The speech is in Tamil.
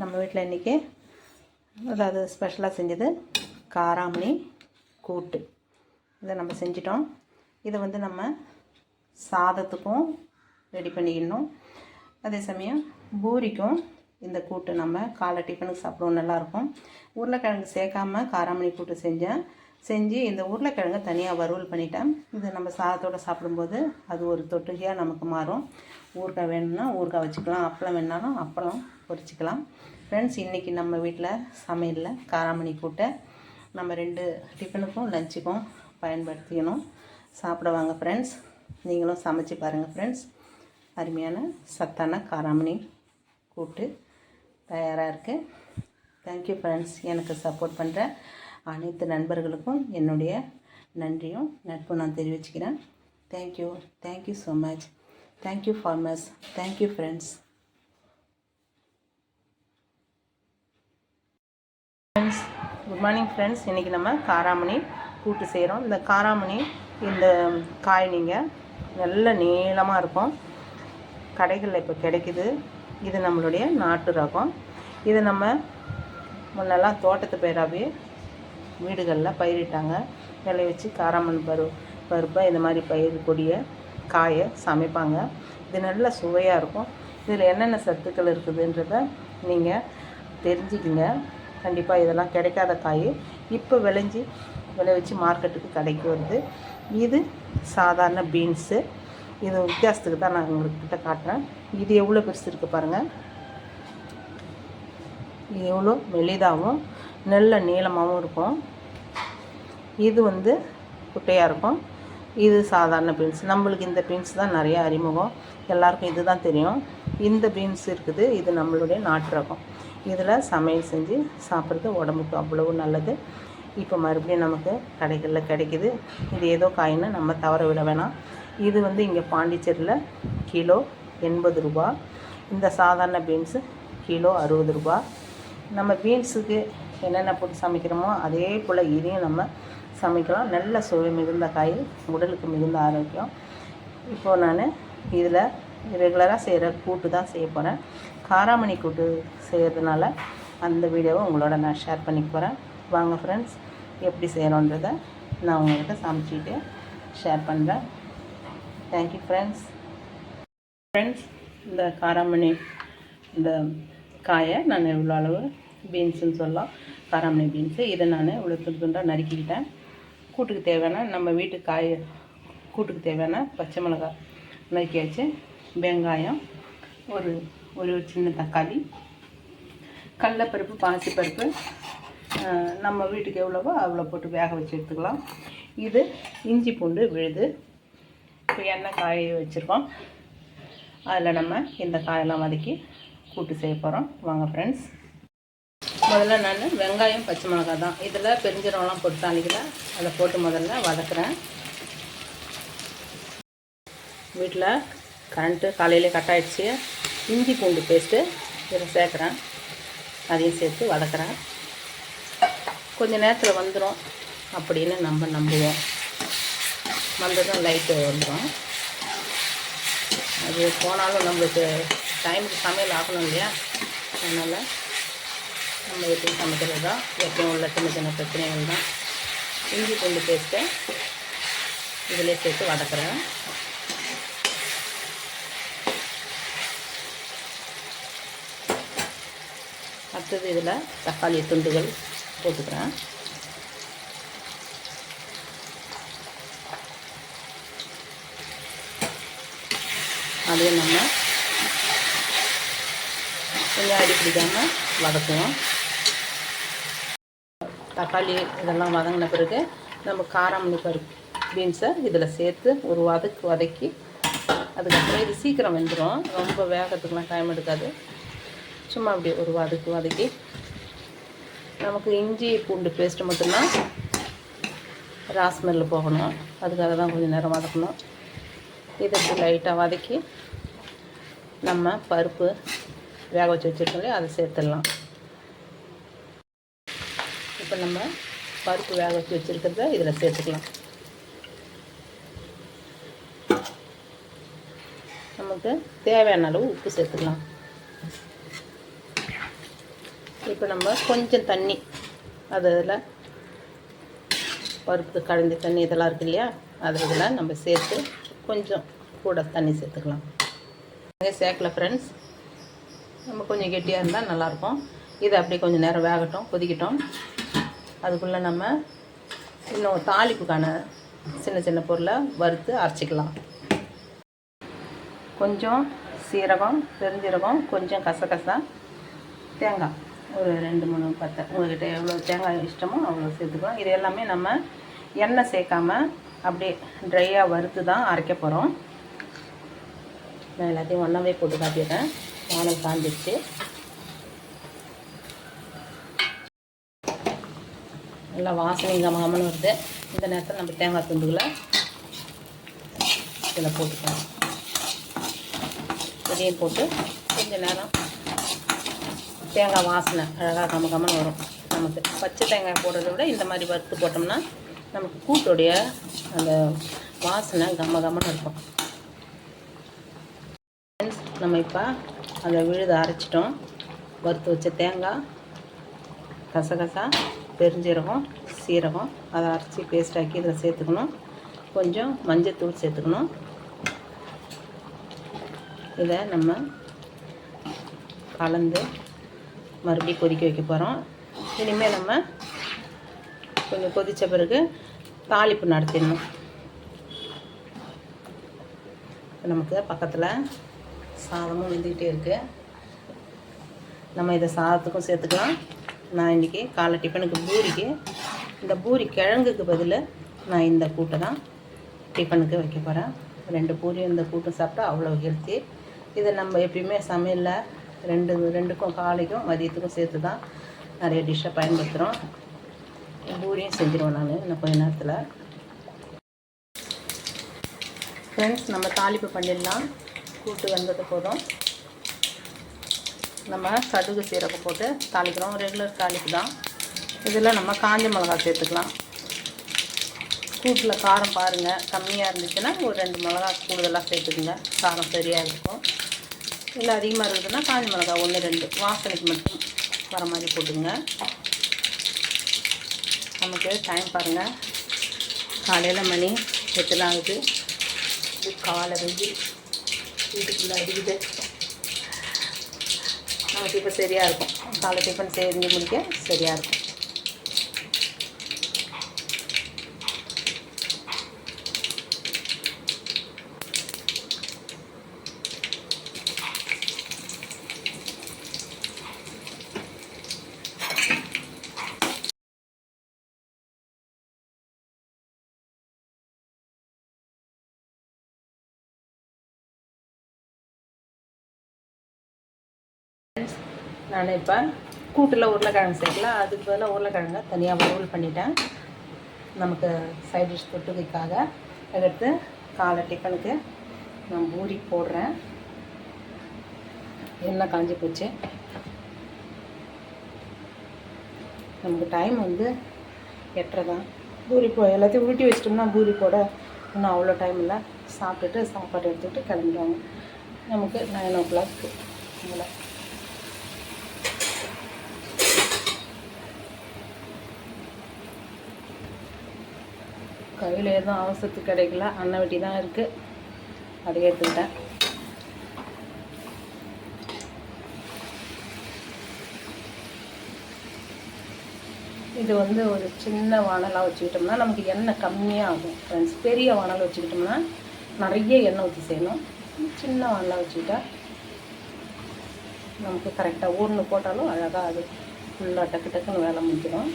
நம்ம வீட்டில் இன்றைக்கி அதாவது ஸ்பெஷலாக செஞ்சது காராமணி கூட்டு. இதை நம்ம செஞ்சிட்டோம். இதை வந்து நம்ம சாதத்துக்கும் ரெடி பண்ணிக்கணும் அதே சமயம் பூரிக்கும் இந்த கூட்டு நம்ம காலை டிஃபனுக்கு சாப்பிடுவோம் நல்லாயிருக்கும் உருளைக்கிழங்கு சேர்க்காம காராமணி கூட்டு செஞ்சேன். செஞ்சு இந்த உருளைக்கிழங்கை தனியாக வறுவல் பண்ணிட்டேன். இது நம்ம சாதத்தோடு சாப்பிடும்போது அது ஒரு தொட்டுகையாக நமக்கு மாறும். ஊறுகாய் வேணும்னா ஊறுகாய் வச்சுக்கலாம் அப்பளம் வேணாலும் அப்பளம் பொரிச்சிக்கலாம். ஃப்ரெண்ட்ஸ் இன்றைக்கி நம்ம வீட்டில் சமையலில் காராமணி கூட்டை. நம்ம ரெண்டு டிஃபனுக்கும் லஞ்சுக்கும் பயன்படுத்திக்கணும். சாப்பிட வாங்க ஃப்ரெண்ட்ஸ் நீங்களும் சமைச்சு பாருங்கள் ஃப்ரெண்ட்ஸ் அருமையான சத்தான காராமணி கூட்டு தயாராக இருக்குது தேங்க்யூ ஃப்ரெண்ட்ஸ் எனக்கு சப்போர்ட் பண்ணுற அனைத்து நண்பர்களுக்கும் என்னுடைய நன்றியும் நட்பும் நான் தெரிவிச்சுக்கிறேன். Thank you thank you so much thank you farmers thank you friends friends good morning friends இன்றைக்கி நம்ம காராமணி கூட்டு செய்கிறோம் இந்த காராமணி இந்த காய் நீங்கள் நல்ல நீளமாக இருக்கும். கடைகளில் இப்போ கிடைக்குது. இது நம்மளுடைய நாட்டு ரகம். இது நம்ம முன்னெல்லாம் தோட்டத்து பயிராகவே வீடுகளில் பயிரிட்டாங்க. விளைய வச்சு காராமணி பரு பருப்பை இந்த மாதிரி பயிர்க்கூடிய காயை சமைப்பாங்க. இது நல்ல சுவையாக இருக்கும். இதில் என்னென்ன சத்துக்கள் இருக்குதுன்றத நீங்கள் தெரிஞ்சுக்கிங்க. கண்டிப்பாக இதெல்லாம் கிடைக்காத காய் இப்போ விளைஞ்சி விளைவிச்சு மார்க்கெட்டுக்கு கடைக்கு வருது. இது சாதாரண பீன்ஸு. இது வித்தியாசத்துக்கு தான் நான் உங்கள்கிட்ட காட்டுறேன். இது எவ்வளோ பெருசு இருக்குது பாருங்கள் இது எவ்வளோ மெலிதாகவும் நல்ல நீளமாகவும் இருக்கும். இது வந்து குட்டையாக இருக்கும். இது சாதாரண பீன்ஸ். நம்மளுக்கு இந்த பீன்ஸ் தான் நிறைய அறிமுகம். எல்லாருக்கும் இது தான் தெரியும். இந்த பீன்ஸ் இருக்குது. இது நம்மளுடைய நாட்டு ரகம். இதில் சமையல் செஞ்சு சாப்பிட்றது உடம்புக்கு அவ்வளவு நல்லது. இப்போ மறுபடியும் நமக்கு கடைகளில் கிடைக்கிது. இது ஏதோ காயின்னு நம்ம தவற விட வேணாம். இது வந்து இங்கே பாண்டிச்சேரியில் கிலோ எண்பது ரூபா. இந்த சாதாரண பீன்ஸு கிலோ அறுபது ரூபா. நம்ம பீன்ஸுக்கு என்னென்ன போட்டு சமைக்கிறோமோ அதே போல் இதையும் நம்ம சமைக்கலாம். நல்ல சுவை மிகுந்த காய் உடலுக்கு மிகுந்த ஆரோக்கியம். இப்போது நான் இதில் ரெகுலராக செய்கிற கூட்டு தான் செய்ய போகிறேன் காராமணி கூட்டு செய்கிறதுனால அந்த வீடியோவை உங்களோட நான் ஷேர் பண்ணிக்க போகிறேன் வாங்க ஃப்ரெண்ட்ஸ் எப்படி செய்கிறோன்றதை நான் உங்கள்கிட்ட சமைச்சிட்டு ஷேர் பண்ணுறேன் தேங்க்யூ ஃப்ரெண்ட்ஸ் ஃப்ரெண்ட்ஸ் இந்த காராமணி இந்த காயை நான் இவ்வளோ அளவு பீன்ஸுன்னு சொல்லலாம். காராமணி பீன்ஸு இதை நான் இவ்வளோ துண்டு துண்டாக நறுக்கிக்கிட்டேன். கூட்டுக்கு தேவையான நம்ம வீட்டு காய் கூட்டுக்கு தேவையான பச்சை மிளகாய் நறுக்கி வச்சு வெங்காயம் ஒரு ஒரு சின்ன தக்காளி கடலப்பருப்பு பாசிப்பருப்பு நம்ம வீட்டுக்கு எவ்வளவோ அவ்வளோ போட்டு வேக வச்சு எடுத்துக்கலாம். இது இஞ்சி பூண்டு விழுது. இப்போ எண்ணெய் காய வச்சுருக்கோம். அதில் நம்ம இந்த காயெல்லாம் வதக்கி கூட்டு செய்ய போகிறோம். வாங்க ஃப்ரெண்ட்ஸ் முதல்ல நான் வெங்காயம் பச்சை மிளகாய் தான். இதில் பெருஞ்சீரகம்லாம் போட்டு தாளிக்கல. அதை போட்டு முதல்ல வதக்குறேன். வீட்டில் கரண்ட்டு காலையிலே கட் ஆகிடுச்சு இஞ்சி பூண்டு பேஸ்ட்டு இதில் சேர்க்குறேன். அதையும் சேர்த்து வதக்குறேன். கொஞ்சம் நேரத்தில் வந்துடும் அப்படின்னு நம்ம நம்புவோம். வந்ததும் லைட்டு வந்துடும் அது போனாலும் நம்மளுக்கு டைமுக்கு சமையல் ஆகணும் இல்லையா? அதனால் நம்ம எப்படி சமைக்கிறது தான். எப்பயும் உள்ள சின்ன சின்ன பிரச்சனைகள் தான். இஞ்சி பூண்டு பேஸ்ட்டை இதிலே சேர்த்து வதக்குறேன். அடுத்தது இதில் தக்காளி துண்டுகள் போட்டுக்கிறேன். அதையும் நம்ம கொஞ்சம் அடி பிடிக்காமல் வதக்குவோம். தக்காளி இதெல்லாம் வதங்கின பிறகு நம்ம காராமணி பருப்பு பீன்ஸை இதில் சேர்த்து ஒரு வதக்கு வதக்கி அதுக்கப்புறம் இது சீக்கிரம் வெந்துடும் ரொம்ப வேகத்துக்குலாம் டைம் எடுக்காது. சும்மா அப்படி ஒரு வதக்கு வதக்கி. நமக்கு இஞ்சி பூண்டு பேஸ்ட்டு மட்டும்தான் ராஸ்மெல்லில் போகணும். அதுக்காக தான் கொஞ்சம் நேரம் வதக்கணும். இதை லைட்டாக வதக்கி நம்ம பருப்பு வேக வச்சு வச்சுருக்கோம் அதை சேர்த்துடலாம். இப்போ நம்ம பருப்பு வேக வச்சு வச்சுருக்கிறத இதில் சேர்த்துக்கலாம். நமக்கு தேவையான அளவு உப்பு சேர்த்துக்கலாம். இப்போ நம்ம கொஞ்சம் தண்ணி அது அதில் பருப்பு கடைந்த தண்ணி இதெல்லாம் இருக்கு இல்லையா? அது இதில் நம்ம சேர்த்து கொஞ்சம் கூட தண்ணி சேர்த்துக்கலாம். சேர்க்கல ஃப்ரெண்ட்ஸ் நம்ம கொஞ்சம் கெட்டியாக இருந்தால் நல்லாயிருக்கும். இதை அப்படியே கொஞ்சம் நேரம் வேகட்டும் கொதிக்கட்டும். அதுக்குள்ளே நம்ம இன்னும் தாளிப்புக்கான சின்ன சின்ன பொருளை வறுத்து அரைச்சிக்கலாம். கொஞ்சம் சீரகம் பெருஞ்சீரகம் கொஞ்சம் கசகசா தேங்காய். ஒரு ரெண்டு மூணு பத்தை. உங்கள்கிட்ட எவ்வளோ தேங்காய் இஷ்டமோ அவ்வளோ சேர்த்துக்கலாம். இது எல்லாமே நம்ம எண்ணெய் சேர்க்காம அப்படியே ட்ரையாக வறுத்து தான் அரைக்க போகிறோம் நான் எல்லாத்தையும் ஒன்றாவே போட்டு காட்டிடுறேன். வானல் காஞ்சிடுச்சு நல்லா வாசனை கமகமன்னு வருது. இந்த நேரத்தில் நம்ம தேங்காய் துண்டுகளை இதில் போட்டுக்கலாம். இதையும் போட்டு கொஞ்சம் நேரம் தேங்காய் வாசனை அழகாக கமகமன்னு வரும். நமக்கு பச்சை தேங்காய் போடுறத விட இந்த மாதிரி வறுத்து போட்டோம்னா நமக்கு கூட்டுடைய அந்த வாசனை கம்ம கமன்னு இருக்கும். நம்ம இப்போ அந்த விழுதை அரைச்சிட்டோம். வறுத்து வச்ச தேங்காய் கசகசா பெருஞ்சீரகம் சீரகம் அதை அரைச்சி பேஸ்டாக்கி இதில் சேர்த்துக்கணும். கொஞ்சம் மஞ்சத்தூள் சேர்த்துக்கணும். இதை நம்ம கலந்து மறுபடியும் கொதிக்க வைக்க போகிறோம் இனிமேல் நம்ம கொஞ்சம் கொதித்த பிறகு தாளிப்பு நடத்திடணும். நமக்கு பக்கத்தில் சாதமும் வெந்துக்கிட்டே இருக்குது நம்ம இதை சாதத்துக்கும் சேர்த்துக்கலாம். நான் இன்றைக்கி காலை டிஃபனுக்கு பூரிக்கு இந்த பூரி கிழங்குக்கு பதில் நான் இந்த கூட்டை தான் டிஃபனுக்கு வைக்க போகிறேன் ரெண்டு பூரியும் இந்த கூட்டும் சாப்பிட்டா அவ்வளோ ஹெல்த்தி இதை நம்ம எப்பயுமே சமையலில் ரெண்டு ரெண்டுக்கும் காலைக்கும் மதியத்துக்கும் சேர்த்து தான் நிறைய டிஷ்ஷை பயன்படுத்துகிறோம் பூரியும் செஞ்சிருவோம் நான் இன்னும் கொஞ்ச நேரத்தில். ஃப்ரெண்ட்ஸ் நம்ம தாளிப்பு பண்ணிடலாம். கூட்டு வந்தது போதும். நம்ம கடுகு சீரகம் போட்டு தாளிக்கிறோம். ரெகுலர் தாளிப்பு தான். இதில் நம்ம காஞ்ச மிளகா சேர்த்துக்கலாம். கூட்டில் காரம் பாருங்கள் கம்மியாக இருந்துச்சுன்னா ஒரு ரெண்டு மிளகா கூடுதலாக சேர்த்துக்குங்க. காரம் சரியாக இருக்கும். இல்லை அதிகமாக இருக்குதுன்னா காஞ்ச மிளகா ஒன்று ரெண்டு. வாசனைக்கு மட்டும் வர மாதிரி போட்டுங்க நமக்கு டைம் பாருங்கள் காலையில் மணி எட்டுலாம் ஆகுது. இது காலை வெயில். வீட்டுக்குள்ளே அடிக்குது. நமக்கு இப்போ சரியாக இருக்கும். காலை டிஃபன் செஞ்சு முடிக்க சரியாக இருக்கும். நான் இப்போ கூட்டில் உருளைக்கிழங்கு சேர்க்கலாம் அதுக்கு பதிலாக உருளைக்கிழங்க தனியாக வறுவல் பண்ணிட்டேன். நமக்கு சைட் டிஷ் தொட்டுக்கைக்காக. எடுத்து காலை டிஃபனுக்கு நான் பூரி போடுறேன். எண்ணெய் காஞ்சி போச்சு. நமக்கு டைம் வந்து எட்டரை தான் பூரி போ எல்லாத்தையும் ஊட்டி வச்சிட்டோம்னா பூரி போட இன்னும் அவ்வளோ டைம் இல்லை. சாப்பிட்டுட்டு சாப்பாடு எடுத்துக்கிட்டு கிளம்பிடுவாங்க. நமக்கு நைன் ஓ கிளாக் இவ்வளோ கையில் எதுவும் அவசரத்துக்கு கிடைக்கல. அன்னை வெட்டி தான் இருக்குது அதை எடுத்துக்கிட்டேன். இது வந்து ஒரு சின்ன வானலாக வச்சுக்கிட்டோம்னா நமக்கு எண்ணெய் கம்மியாக ஆகும் ஃப்ரெண்ட்ஸ் பெரிய வானல் வச்சுக்கிட்டோம்னா நிறைய எண்ணெய் ஊற்றி செய்யணும். சின்ன வானலாக வச்சுக்கிட்டா நமக்கு கரெக்டாக ஊர்னு போட்டாலும் அழகாக அது ஃபுல்லாக டக்கு டக்குன்னு வேலை முடிஞ்சிடும்.